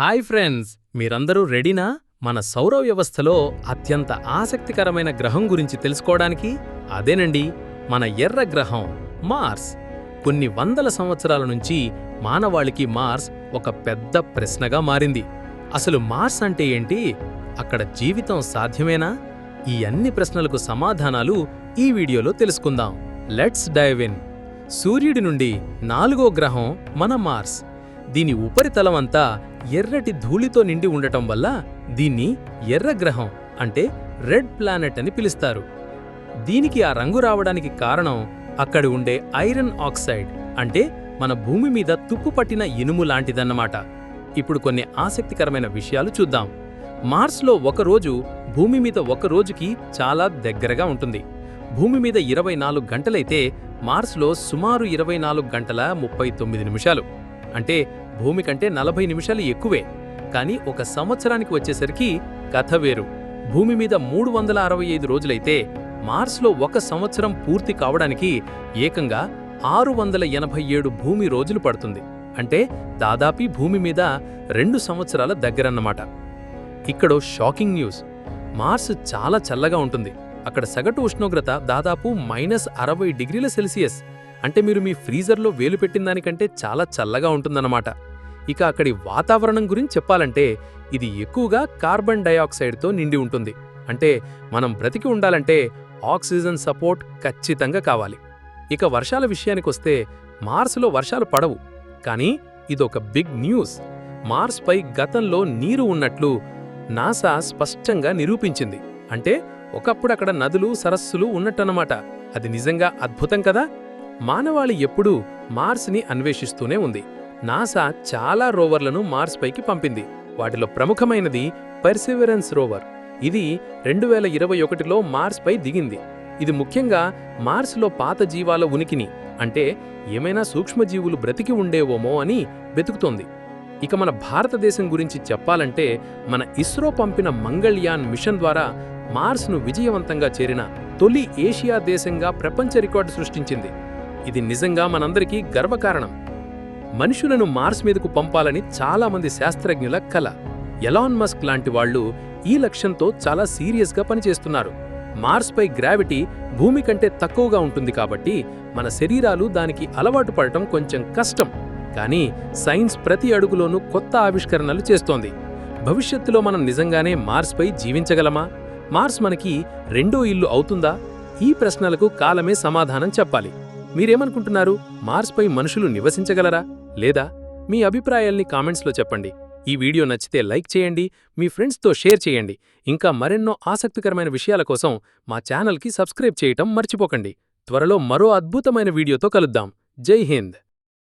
Hi friends మీరందరూ రెడీనా? మన సౌర వ్యవస్థలో అత్యంత ఆసక్తికరమైన గ్రహం గురించి తెలుసుకోవడానికి అదేనండి మన ఎర్ర గ్రహం మార్స్. కొన్ని వందల సంవత్సరాల నుంచి మానవాళికి మార్స్ ఒక పెద్ద ప్రశ్నగా మారింది. అసలు మార్స్ అంటే ఏంటి? అక్కడ జీవితం సాధ్యమేనా? ఈ అన్ని ప్రశ్నలకు సమాధానాలు ఈ వీడియోలో తెలుసుకుందాం. Let's dive in. సూర్యుడి నుండి నాలుగో గ్రహం మన మార్స్. దీని ఉపరితలం అంతా ఎర్రటి ధూళితో నిండి ఉండటం వల్ల దీన్ని ఎర్ర గ్రహం అంటే రెడ్ ప్లానెట్ అని పిలుస్తారు. దీనికి ఆ రంగు రావడానికి కారణం అక్కడ ఉండే ఐరన్ ఆక్సైడ్ అంటే మన భూమి మీద తుప్పు పట్టిన ఇనుము లాంటిదన్నమాట. ఇప్పుడు కొన్ని ఆసక్తికరమైన విషయాలు చూద్దాం. మార్స్లో ఒకరోజు భూమి మీద ఒక రోజుకి చాలా దగ్గరగా ఉంటుంది. భూమి మీద ఇరవై నాలుగు గంటలైతే మార్స్లో సుమారు ఇరవై నాలుగు గంటల ముప్పై తొమ్మిది నిమిషాలు. అంటే భూమి కంటే నలభై నిమిషాలు ఎక్కువే. కానీ ఒక సంవత్సరానికి వచ్చేసరికి కథ వేరు. భూమి మీద మూడు వందల అరవై ఐదు రోజులైతే మార్స్లో ఒక సంవత్సరం పూర్తి కావడానికి ఏకంగా ఆరు వందల ఎనభై ఏడు భూమి రోజులు పడుతుంది. అంటే దాదాపి భూమి మీద రెండు సంవత్సరాల దగ్గరన్నమాట. ఇక్కడో షాకింగ్ న్యూస్. మార్స్ చాలా చల్లగా ఉంటుంది. అక్కడ సగటు ఉష్ణోగ్రత దాదాపు మైనస్ అరవై డిగ్రీల సెల్సియస్. అంటే మీరు మీ ఫ్రీజర్లో వేలు పెట్టిన దానికంటే చాలా చల్లగా ఉంటుందన్నమాట. ఇక అక్కడి వాతావరణం గురించి చెప్పాలంటే ఇది ఎక్కువగా కార్బన్ డయాక్సైడ్తో నిండి ఉంటుంది. అంటే మనం బ్రతికి ఉండాలంటే ఆక్సిజన్ సపోర్ట్ ఖచ్చితంగా కావాలి. ఇక వర్షాల విషయానికొస్తే మార్స్లో వర్షాలు పడవు. కానీ ఇదొక బిగ్ న్యూస్. మార్స్పై గతంలో నీరు ఉన్నట్లు నాసా స్పష్టంగా నిరూపించింది. అంటే ఒకప్పుడు అక్కడ నదులు సరస్సులు ఉన్నట్టన్నమాట. అది నిజంగా అద్భుతం కదా? మానవాళి ఎప్పుడూ మార్స్ని అన్వేషిస్తూనే ఉంది. నాసా చాలా రోవర్లను మార్స్ పైకి పంపింది. వాటిలో ప్రముఖమైనది పర్సివరెన్స్ రోవర్. ఇది రెండు వేల ఇరవై ఒకటిలో మార్స్పై దిగింది. ఇది ముఖ్యంగా మార్స్లో పాత జీవాల ఉనికిని అంటే ఏమైనా సూక్ష్మజీవులు బ్రతికి ఉండేవోమో అని వెతుకుతోంది. ఇక మన భారతదేశం గురించి చెప్పాలంటే మన ఇస్రో పంపిన మంగళ్యాన్ మిషన్ ద్వారా మార్స్ను విజయవంతంగా చేరిన తొలి ఏషియా దేశంగా ప్రపంచ రికార్డు సృష్టించింది. ఇది నిజంగా మనందరికీ గర్వకారణం. మనుషులను మార్స్ మీదకు పంపాలని చాలామంది శాస్త్రజ్ఞుల కల. ఎలాన్ మస్క్ లాంటి వాళ్ళు ఈ లక్ష్యంతో చాలా సీరియస్గా పనిచేస్తున్నారు. మార్స్పై గ్రావిటీ భూమి కంటే తక్కువగా ఉంటుంది కాబట్టి మన శరీరాలు దానికి అలవాటు పడటం కొంచెం కష్టం. కానీ సైన్స్ ప్రతి అడుగులోనూ కొత్త ఆవిష్కరణలు చేస్తోంది. భవిష్యత్తులో మనం నిజంగానే మార్స్పై జీవించగలమా? మార్స్ మనకి రెండో ఇల్లు అవుతుందా? ఈ ప్రశ్నలకు కాలమే సమాధానం చెప్పాలి. మీరేమనుకుంటున్నారు? మార్స్పై మనుషులు నివసించగలరా? లేదా? మీ అభిప్రాయాల్ని కామెంట్స్లో చెప్పండి. ఈ వీడియో నచ్చితే లైక్ చేయండి మీ ఫ్రెండ్స్తో షేర్ చేయండి. ఇంకా మరెన్నో ఆసక్తికరమైన విషయాల కోసం మా ఛానల్కి సబ్స్క్రైబ్ చేయటం మర్చిపోకండి. త్వరలో మరో అద్భుతమైన వీడియోతో కలుద్దాం. జై హింద్!